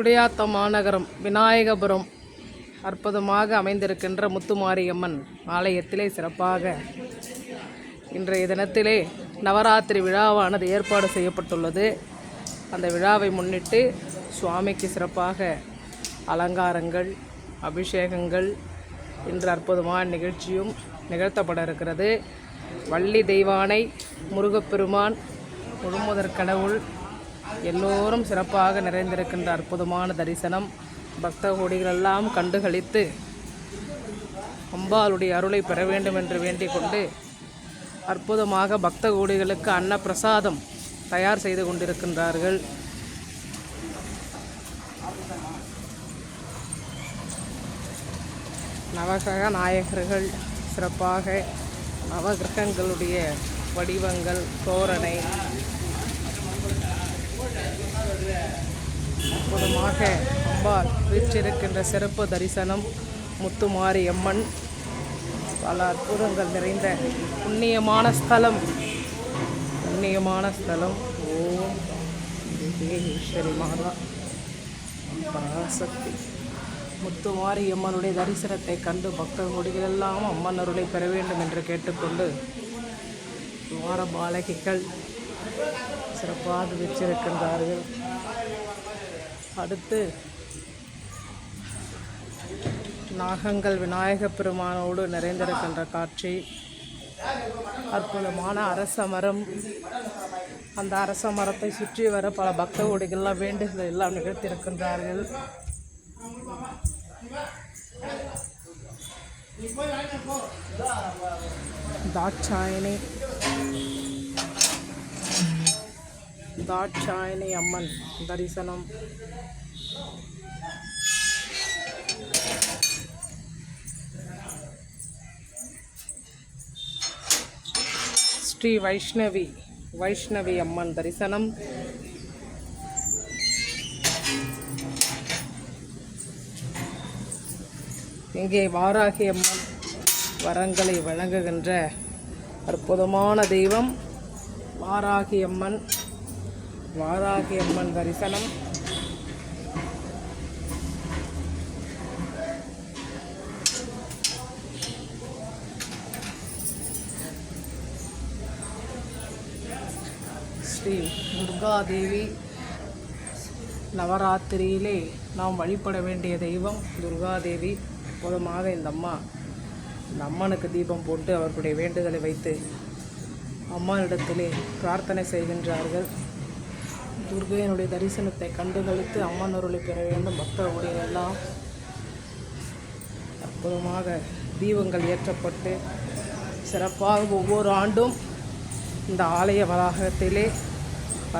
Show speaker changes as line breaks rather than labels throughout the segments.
குடியாத்த மாநகரம் விநாயகபுரம் அற்புதமாக அமைந்திருக்கின்ற முத்துமாரியம்மன் ஆலயத்திலே சிறப்பாக இன்றைய தினத்திலே நவராத்திரி விழாவானது ஏற்பாடு செய்யப்பட்டுள்ளது. அந்த விழாவை முன்னிட்டு சுவாமிக்கு சிறப்பாக அலங்காரங்கள் அபிஷேகங்கள் இன்று அற்புதமான நிகழ்ச்சியும் நிகழ்த்தப்பட இருக்கிறது. வள்ளி தெய்வானை முருகப்பெருமான் முழுமுதற் கடவுள் எல்லோரும் சிறப்பாக நிறைந்திருக்கின்ற அற்புதமான தரிசனம். பக்த கோடிகளெல்லாம் கண்டுகளித்து அம்பாளுடைய அருளை பெற வேண்டும் என்று வேண்டிக் கொண்டு அற்புதமாக பக்த கோடிகளுக்கு அன்ன பிரசாதம் தயார் செய்து கொண்டிருக்கின்றார்கள். நவகிரக நாயகர்கள் சிறப்பாக நவகிரகங்களுடைய வடிவங்கள் தோரணை அற்புதமாக அம்பாள் வீற்றிருக்கின்ற சிறப்பு தரிசனம் முத்துமாரி அம்மன் பல அற்புதங்கள் நிறைந்த புண்ணியமான ஸ்தலம். புண்ணியமான ஸ்தலம். ஓம் ஈஸ்வரி மாதா. பராசக்தி. முத்துமாரி அம்மனுடைய தரிசனத்தை கண்டு பக்தர் முடிகளெல்லாம் அம்மன் அருளை பெற வேண்டும் என்று கேட்டுக்கொண்டு துவார பாலகிகள் சிறப்பாக வச்சிருக்கின்றார்கள் அடுத்து நாகங்கள் விநாயகப் பெருமானோடு நிறைந்திருக்கின்ற காட்சி. அற்புதமான அரச மரம். அந்த அரச மரத்தை சுற்றி வர பல பக்த ஓடிகள்லாம் வேண்டுதல் எல்லாம் நிகழ்த்தியிருக்கின்றார்கள். தாட்சாயணி. தாட்சாயணி அம்மன் தரிசனம். ஸ்ரீ வைஷ்ணவி வைஷ்ணவி அம்மன் தரிசனம். இங்கே வாராகி அம்மன் வரங்களை வழங்குகின்ற அற்புதமான தெய்வம் வாராகி அம்மன். வாராகி அம்மன் தரிசனம். ஸ்ரீ துர்காதேவி நவராத்திரியிலே நாம் வழிபட வேண்டிய தெய்வம் துர்காதேவி. அற்புதமாக இந்த அம்மா இந்த அம்மனுக்கு தீபம் போட்டு அவர்களுடைய வேண்டுதலை வைத்து அம்மானிடத்திலே பிரார்த்தனை செய்கின்றார்கள். துர்கையினுடைய தரிசனத்தை கண்டுகளித்து அம்மன் அருளை பெற வேண்டும். பக்தர்களுடைய எல்லாம் அற்புதமாக தீபங்கள் ஏற்றப்பட்டு சிறப்பாக ஒவ்வொரு ஆண்டும் இந்த ஆலய வளாகத்திலே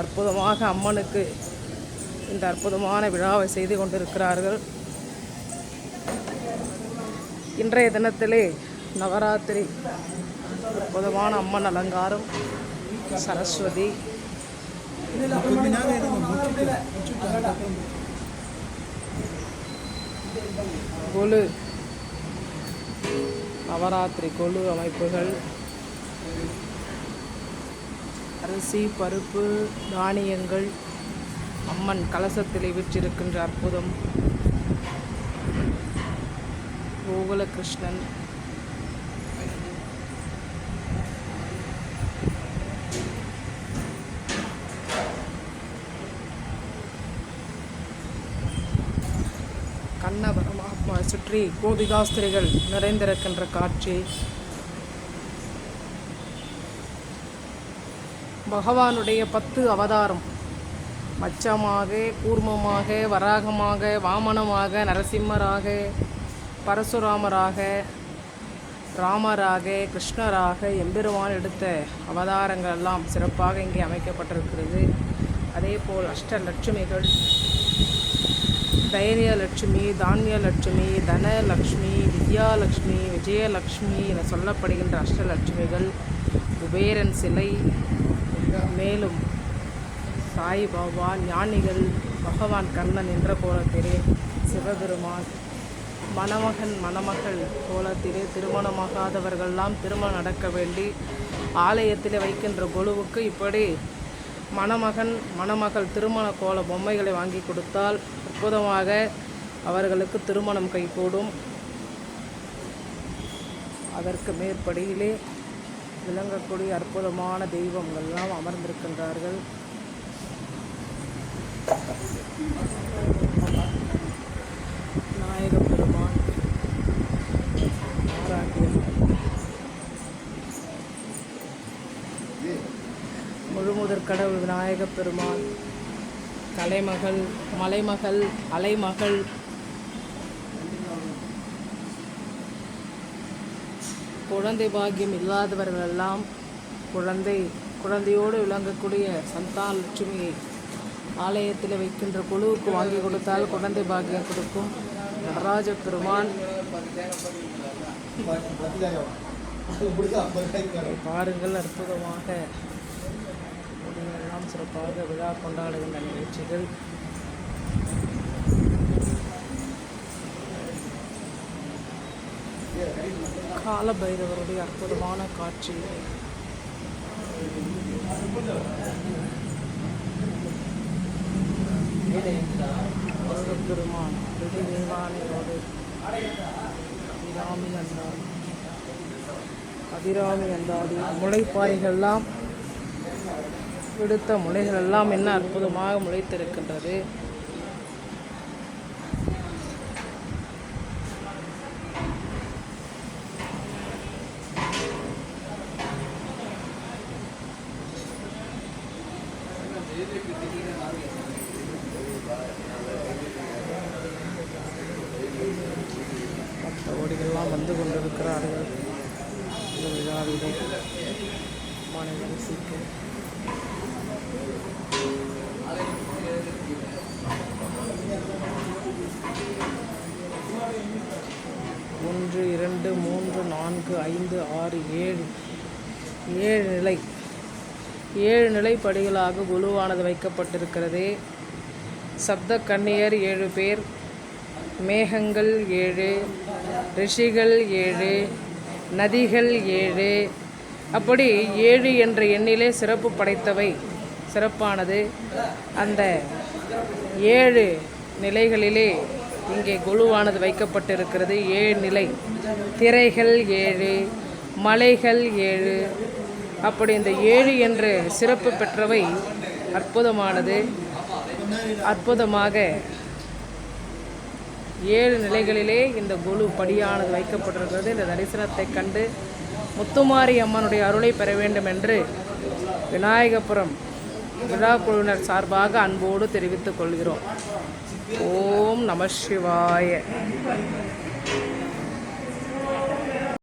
அற்புதமாக அம்மனுக்கு இந்த அற்புதமான விழாவை செய்து கொண்டிருக்கிறார்கள். இன்றைய தினத்திலே நவராத்திரி அற்புதமான அம்மன் அலங்காரம் சரஸ்வதி கொலு. நவராத்திரி கொலு அமைப்புகள். அரிசி பருப்பு தானியங்கள். அம்மன் கலசத்தில் விற்றிருக்கின்ற அற்புதம். கோகுலகிருஷ்ணன். சுற்றி கோபிகாஸ்திரிகள் நிறைந்திருக்கின்ற காட்சி. பகவானுடைய பத்து அவதாரம். மச்சமாக கூர்மமாக வராகமாக வாமனமாக நரசிம்மராக பரசுராமராக ராமராக கிருஷ்ணராக எம்பெருமான் எடுத்த அவதாரங்கள் எல்லாம் சிறப்பாக இங்கே அமைக்கப்பட்டிருக்கிறது. அதேபோல் அஷ்டலட்சுமிகள் தைரியலட்சுமி தானியலட்சுமி தனலக்ஷ்மி வித்யாலட்சுமி விஜயலட்சுமி என சொல்லப்படுகின்ற அஷ்டலட்சுமிகள் குபேரன் சிலை மேலும் சாய்பாபா ஞானிகள் பகவான் கண்ணன் என்ற கோலத்திலே சிவபெருமான் மணமகன் மணமகள் கோலத்திலே திருமணமாகாதவர்கள்லாம் திருமணம் நடக்க வேண்டி ஆலயத்தில் வைக்கின்ற கொலுவுக்கு இப்படி மணமகன் மணமகள் திருமண கோல பொம்மைகளை வாங்கி கொடுத்தால் அற்புதமாக அவர்களுக்கு திருமணம் கைகூடும். அதற்கு மேற்படியிலே விளங்கக்கூடிய அற்புதமான தெய்வங்கள்லாம் அமர்ந்திருக்கின்றார்கள் நாயகப் பெருமான் ஆராக்கியம் முழுமுதற் விநாயகப் பெருமான் கலைமகள் மலைமகள் அலைமகள். குழந்தை பாக்கியம் இல்லாதவர்களெல்லாம் குழந்தை குழந்தையோடு விளங்கக்கூடிய சந்தான லட்சுமியை ஆலயத்தில் வைக்கின்ற குழுவுக்கு வாங்கி கொடுத்தால் குழந்தை பாக்கியம் கொடுக்கும். நடராஜ பெருமான் பாருங்கள் அற்புதமாக. சிறப்பாக விழா கொண்டாடுகின்ற நிகழ்ச்சிகள். காலபைரவருடைய அற்புதமான காட்சி. பெருமான் அதிராமி அந்தாதி அதிராமி அந்தாதி முளைப்பாறைகள்லாம் விடுத்த முளைகள் எல்லாம் என்ன அற்புதமாக முளைத்திருக்கின்றது. பக்தோடிகள்லாம் வந்து கொண்டிருக்கிறார்கள். இந்த விழாவிலே. மாணவர்கள் சீக்கிரம் ஒன்று இரண்டு மூன்று நான்கு ஐந்து ஆறு ஏழு ஏழு நிலை. ஏழு நிலைப்படிகளாக குழுவானது வைக்கப்பட்டிருக்கிறது. சப்த கன்னியர் ஏழு பேர் மேகங்கள் ஏழு ரிஷிகள் ஏழு நதிகள் ஏழு. அப்படி ஏழு என்ற எண்ணிலே சிறப்பு படைத்தவை. சிறப்பானது. அந்த ஏழு நிலைகளிலே இங்கே குழுவானது வைக்கப்பட்டிருக்கிறது. ஏழு நிலை. திரைகள் ஏழு மலைகள் ஏழு. அப்படி இந்த ஏழு என்று சிறப்பு பெற்றவை அற்புதமானது. அற்புதமாக ஏழு நிலைகளிலே இந்த குழு படியானது வைக்கப்பட்டிருக்கிறது. இந்த தரிசனத்தை கண்டு முத்துமாரி அம்மனுடைய அருளை பெற வேண்டும் என்று விநாயகபுரம் விழா குழுவினர் சார்பாக அன்போடு தெரிவித்துக் கொள்கிறோம். ஓம் நம சிவாய.